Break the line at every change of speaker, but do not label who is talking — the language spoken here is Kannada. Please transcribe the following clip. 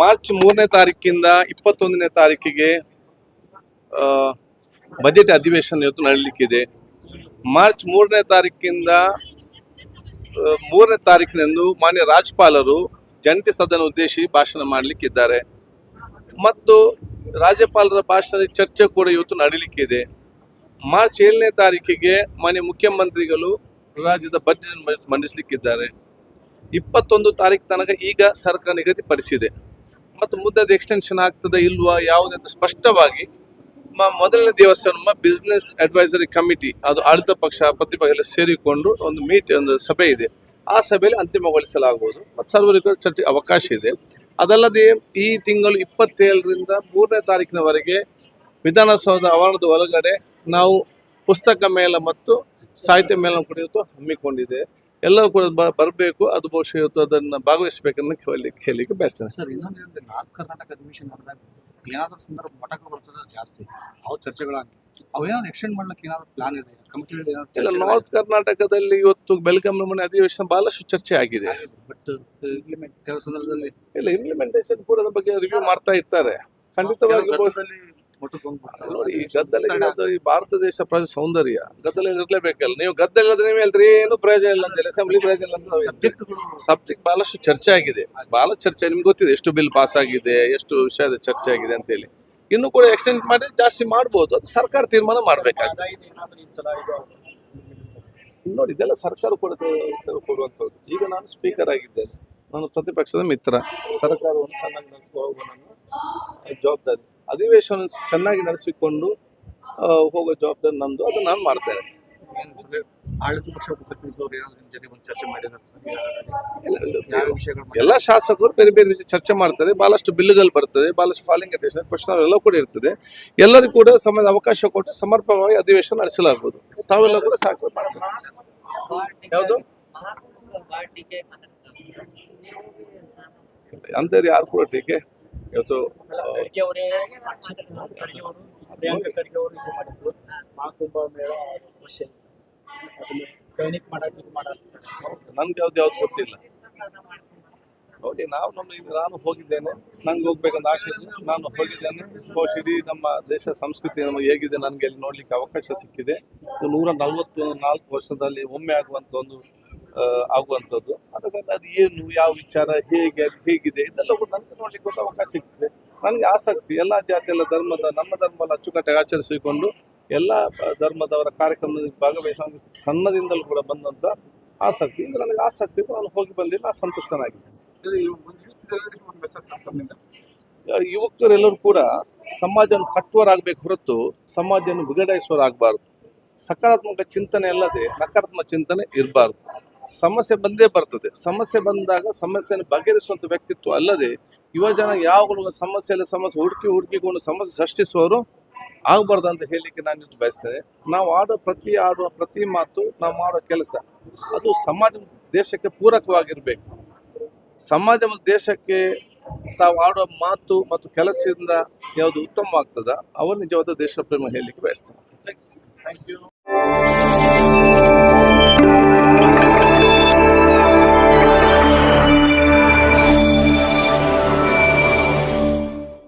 ಮಾರ್ಚ್ ಮೂರನೇ ತಾರೀಕಿಂದ ಇಪ್ಪತ್ತೊಂದನೇ ತಾರೀಕಿಗೆ ಬಜೆಟ್ ಅಧಿವೇಶನ ಇವತ್ತು ನಡೀಲಿಕ್ಕಿದೆ. ಮಾರ್ಚ್ ಮೂರನೇ ತಾರೀಕಿಂದ ಮೂರನೇ ತಾರೀಕಿನಂದು ಮಾನ್ಯ ರಾಜ್ಯಪಾಲರು ಜಂಟಿ ಸದನ ಉದ್ದೇಶಿ ಭಾಷಣ ಮಾಡಲಿಕ್ಕಿದ್ದಾರೆ. ಮತ್ತು ರಾಜ್ಯಪಾಲರ ಭಾಷಣದ ಚರ್ಚೆ ಕೂಡ ಇವತ್ತು ನಡೀಲಿಕ್ಕಿದೆ. ಮಾರ್ಚ್ ಏಳನೇ ತಾರೀಕಿಗೆ ಮಾನ್ಯ ಮುಖ್ಯಮಂತ್ರಿಗಳು ರಾಜ್ಯದ ಬಜೆಟ್ ಮಂಡಿಸಲಿಕ್ಕಿದ್ದಾರೆ. ಇಪ್ಪತ್ತೊಂದು ತಾರೀಕು ತನಕ ಈಗ ಸರ್ಕಾರ ನಿಗದಿಪಡಿಸಿದೆ. ಮತ್ತು ಮುದ್ದದ ಎಕ್ಸ್ಟೆನ್ಷನ್ ಆಗ್ತದೆ ಇಲ್ವಾ ಯಾವುದಂತ ಸ್ಪಷ್ಟವಾಗಿ ಮೊದಲನೇ ದಿವಸ ನಮ್ಮ ಬಿಸ್ನೆಸ್ ಅಡ್ವೈಸರಿ ಕಮಿಟಿ ಅದು ಆಡಳಿತ ಪಕ್ಷ, ಪ್ರತಿಪಕ್ಷ ಎಲ್ಲ ಸೇರಿಕೊಂಡು ಒಂದು ಮೀಟ್ ಒಂದು ಸಭೆ ಇದೆ. ಆ ಸಭೆಯಲ್ಲಿ ಅಂತಿಮಗೊಳಿಸಲಾಗುವುದು. ಮತ್ತು ಸರ್ವರಿಗೂ ಚರ್ಚೆಗೆ ಅವಕಾಶ ಇದೆ. ಅದಲ್ಲದೆ ಈ ತಿಂಗಳು ಇಪ್ಪತ್ತೇಳರಿಂದ ಮೂರನೇ ತಾರೀಕಿನವರೆಗೆ ವಿಧಾನಸೌಧ ಆವರಣದ ಒಳಗಡೆ ನಾವು ಪುಸ್ತಕ ಮೇಳ ಮತ್ತು ಸಾಹಿತ್ಯ ಮೇಳ ಇವತ್ತು ಹಮ್ಮಿಕೊಂಡಿದೆ. ಎಲ್ಲರೂ ಕೂಡ ಬರಬೇಕು. ಅದು ಬಹುಶಃ ಇವತ್ತು ಅದನ್ನು ಭಾಗವಹಿಸಬೇಕನ್ನು ಕೇಳಲಿಕ್ಕೆ ಹೇಳಲಿಕ್ಕೆ ಬಯಸ್ತೇನೆ.
ಸರ್ ಇನ್ನೊಂದು ಏನಂದ್ರೆ ನಾರ್ತ್ ಕರ್ನಾಟಕ ಅಧಿವೇಶನ ನಡೆದಾಗ ಏನಾದ್ರೂ ಸಂದರ್ಭ ಮಠಗಳು ಬರ್ತದೆ ಜಾಸ್ತಿ. ಅವು ಚರ್ಚೆಗಳಾಗಿ ಅವೇನಾದ್ರು ಎಕ್ಸ್ಟೆಂಡ್ ಮಾಡ್ಲಿಕ್ಕೆ ಏನಾದ್ರು ಪ್ಲಾನ್ ಇದೆ? ಕಮಿಟಿ
ಇಲ್ಲ ನಾರ್ತ್ ಕರ್ನಾಟಕದಲ್ಲಿ ಇವತ್ತು ಬೆಳಗಾಂ ಮನೆ ಅಧಿವೇಶನ ಬಹಳಷ್ಟು ಚರ್ಚೆ ಆಗಿದೆ.
ಬಟ್ ಇಂಪ್ಲಿಮೆಂಟ್ ಕೆಲವು ಸಂದರ್ಭದಲ್ಲಿ?
ಇಲ್ಲ ಇಂಪ್ಲಿಮೆಂಟೇಷನ್ ಕೂಡ ಅದ್ರ ಬಗ್ಗೆ ರಿವ್ಯೂ ಮಾಡ್ತಾ ಇರ್ತಾರೆ. ಖಂಡಿತವಾಗಿ ನೋಡಿ ಈ ಗದ್ದಲ ಈ ಭಾರತ ದೇಶ ಪ್ರಜೆ ಸೌಂದರ್ಯ. ಗದ್ದಲ ಇರಲೇಬೇಕಲ್ಲ. ನೀವು ಗದ್ದಲ ಇಲ್ಲದ್ರೆ ನೀವು ಹೇಳ್ತೀರಿ ಏನು ಪ್ರಯೋಜನ ಇಲ್ಲ ಅಂತ ಅಸೆಂಬ್ಲಿ ಪ್ರಯೋಜನ ಇಲ್ಲ ಅಂತ ನಾವು
ಸಬ್ಜೆಕ್ಟ್ಗಳು
ಸಬ್ಜೆಕ್ಟ್ ಬಹಳಷ್ಟು ಚರ್ಚೆ ಆಗಿದೆ. ಬಹಳ ಚರ್ಚೆ ನಿಮ್ಗೆ ಗೊತ್ತಿದೆ ಎಷ್ಟು ಬಿಲ್ ಪಾಸ್ ಆಗಿದೆ ಎಷ್ಟು ವಿಷಯದ ಚರ್ಚೆ ಆಗಿದೆ ಅಂತ ಹೇಳಿ. ಇನ್ನು ಕೂಡ ಎಕ್ಸ್ಟೆಂಡ್ ಮಾಡಿ ಜಾಸ್ತಿ ಮಾಡ್ಬೋದು. ಅದು ಸರ್ಕಾರ ತೀರ್ಮಾನ ಮಾಡ್ಬೇಕಾಗ್ತದೆ. ನೋಡಿ ಇದೆಲ್ಲ ಸರ್ಕಾರ ಕೂಡ ಕೊಡುವಂಥದ್ದು. ಈಗ ನಾನು ಸ್ಪೀಕರ್ ಆಗಿದ್ದೇನೆ. ನಾನು ಪ್ರತಿಪಕ್ಷದ ಮಿತ್ರ. ಸರ್ಕಾರವನ್ನು ಸಣ್ಣ ಹೋಗುವ ನನ್ನ ಜವಾಬ್ದಾರಿ. ಅಧಿವೇಶನ ಚೆನ್ನಾಗಿ ನಡೆಸಿಕೊಂಡು ಹೋಗೋ ಜವಾಬ್ದಾರಿ ನಮ್ಮದು ಅದು ನಾನು ಮಾಡ್ತೇನೆ
ಆಡಳಿತ ಪಕ್ಷ
ಎಲ್ಲ ಶಾಸಕರು ಬೇರೆ ಬೇರೆ ವಿಷಯ ಚರ್ಚೆ ಮಾಡ್ತಾರೆ. ಬಹಳಷ್ಟು ಬಿಲ್ಲುಗಳು ಬರ್ತದೆ ಬಹಳಷ್ಟು ಕಾಲಿಂಗ್ ಅಧಿವೇಶನ ಕ್ವಶನ್ ಎಲ್ಲ ಕೂಡ ಇರ್ತದೆ. ಎಲ್ಲರಿಗೂ ಕೂಡ ಸಮಯದ ಅವಕಾಶ ಕೊಟ್ಟು ಸಮರ್ಪಕವಾಗಿ ಅಧಿವೇಶನ ನಡೆಸಲಾಗುವುದು ತಾವೆಲ್ಲ ಕೂಡ ಸಾಕು ಯಾವುದು? ಅಂತೇಳಿ ಯಾರು ಕೂಡ ಟೀಕೆ? ಇವತ್ತು
ಖರ್ಗೆ ಅವರೇ ಖರ್ಗೆ ಅವರು ಪ್ರಿಯಾಂಕ ಖರ್ಗೆ ಅವರು ಇದು ಮಾಡಿದ್ರು ಮಹಾಕುಂಭ ಮೇಳ ವಿಷಯ ಅದನ್ನ ಕೈನಿಕ್ ಮಾಡಕ್ಕೆ ಇದು ಮಾಡಕ್ಕೆ
ನನ್ಗೆ ಯಾವ್ದು ಯಾವ್ದು ಗೊತ್ತಿಲ್ಲ ನೋಡಿ ನಾವು ನಮ್ಮ ನಾನು ಹೋಗಿದ್ದೇನೆ ನಂಗೆ ಹೋಗ್ಬೇಕಂತ ಆಸೆ ಇದೆ ನಾನು ಹೋಗಿದ್ದೇನೆ ಇಡೀ ನಮ್ಮ ದೇಶ ಸಂಸ್ಕೃತಿ ನಮಗೆ ಹೇಗಿದೆ ನನಗೆ ಅಲ್ಲಿ ನೋಡ್ಲಿಕ್ಕೆ ಅವಕಾಶ ಸಿಕ್ಕಿದೆ ನೂರ ನಲ್ವತ್ತು ನಾಲ್ಕು ವರ್ಷದಲ್ಲಿ ಒಮ್ಮೆ ಆಗುವಂತ ಒಂದು ಆಗುವಂಥದ್ದು. ಅದಕ್ಕಾಗಿ ಅದು ಏನು ಯಾವ ವಿಚಾರ ಹೇಗೆ ಅದು ಹೇಗಿದೆ ಇದೆಲ್ಲ ಕೂಡ ನನಗೆ ನೋಡ್ಲಿಕ್ಕೆ ಒಂದು ಅವಕಾಶ ಸಿಗ್ತದೆ. ನನಗೆ ಆಸಕ್ತಿ ಎಲ್ಲ ಜಾತಿ ಎಲ್ಲ ಧರ್ಮದ ನಮ್ಮ ಧರ್ಮದ ಅಚ್ಚುಕಟ್ಟಾಗಿ ಆಚರಿಸಿಕೊಂಡು ಎಲ್ಲ ಧರ್ಮದವರ ಕಾರ್ಯಕ್ರಮದಲ್ಲಿ ಭಾಗವಹಿಸುವ ಸಣ್ಣದಿಂದಲೂ ಕೂಡ ಬಂದಂಥ ಆಸಕ್ತಿ. ಇದು ನನಗೆ ಆಸಕ್ತಿ ನಾನು ಹೋಗಿ ಬಂದಿಲ್ಲ ಸಂತುಷ್ಟನಾಗಿದ್ದೇನೆ. ಯುವಕರೆಲ್ಲರೂ ಕೂಡ ಸಮಾಜವನ್ನು ಕಟ್ಟುವರಾಗಬೇಕು ಹೊರತು ಸಮಾಜವನ್ನು ಬಿಗಡಾಯಿಸುವರಾಗಬಾರ್ದು ಸಕಾರಾತ್ಮಕ ಚಿಂತನೆ ಅಲ್ಲದೆ ನಕಾರಾತ್ಮಕ ಚಿಂತನೆ ಇರಬಾರ್ದು. ಸಮಸ್ಯೆ ಬಂದೇ ಬರ್ತದೆ. ಸಮಸ್ಯೆ ಬಂದಾಗ ಸಮಸ್ಯೆಯನ್ನು ಬಗೆಹರಿಸುವಂಥ ವ್ಯಕ್ತಿತ್ವ ಅಲ್ಲದೆ ಯುವ ಜನ ಯಾವಾಗಲೂ ಸಮಸ್ಯೆಯಲ್ಲಿ ಸಮಸ್ಯೆ ಹುಡುಕಿ ಹುಡುಕಿಕೊಂಡು ಸಮಸ್ಯೆ ಸೃಷ್ಟಿಸುವವರು ಆಗಬಾರ್ದು ಅಂತ ಹೇಳಲಿಕ್ಕೆ ನಾನು ಇದು ಬಯಸ್ತೇನೆ. ನಾವು ಆಡೋ ಪ್ರತಿ ಆಡುವ ಪ್ರತಿ ಮಾತು ನಾವು ಮಾಡೋ ಕೆಲಸ, ಅದು ಸಮಾಜ ದೇಶಕ್ಕೆ ಪೂರಕವಾಗಿರಬೇಕು. ಸಮಾಜ ದೇಶಕ್ಕೆ ತಾವು ಆಡುವ ಮಾತು ಮತ್ತು ಕೆಲಸದಿಂದ ಯಾವುದು ಉತ್ತಮವಾಗ್ತದ? ಅವರು ನಿಜವಾದ ದೇಶ ಪ್ರೇಮ ಹೇಳಲಿಕ್ಕೆ
ಯು